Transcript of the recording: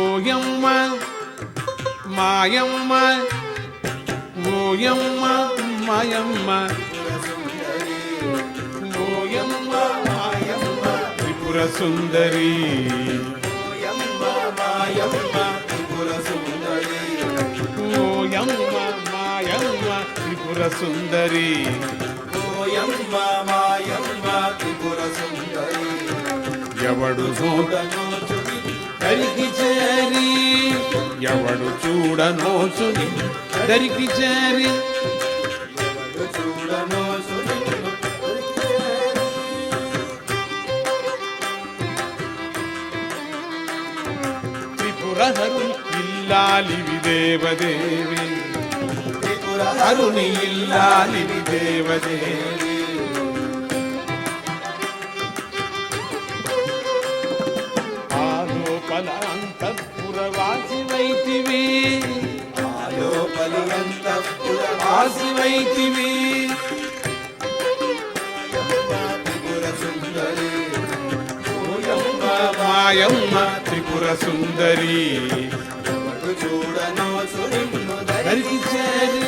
ఓయమ్మ మాయమ్మ ఓయమ్మ మాయమ్మ. ఓయమ్మ మాయమ్మ త్రిపుర సుందరి. ఓయమ్మ మాయమ్మ త్రిపుర సుందరి. ఓయమ్మ మాయమ్మ త్రిపుర సుందరి. ఓయమ్మ మాయమ్మ త్రిపుర సుందరి ఎవడు చూడ చూడనోచుని దరికి చేరి ఎవడు చూడనోచుని దరికి చేరి. చూడనోచుని ఇల్లాలివి దేవదేవి. త్రిపుర ఇల్లాలివి దేవదేవి. త్రిపుర సుందరి మాయమ్మ త్రిపుర దరికి చేరి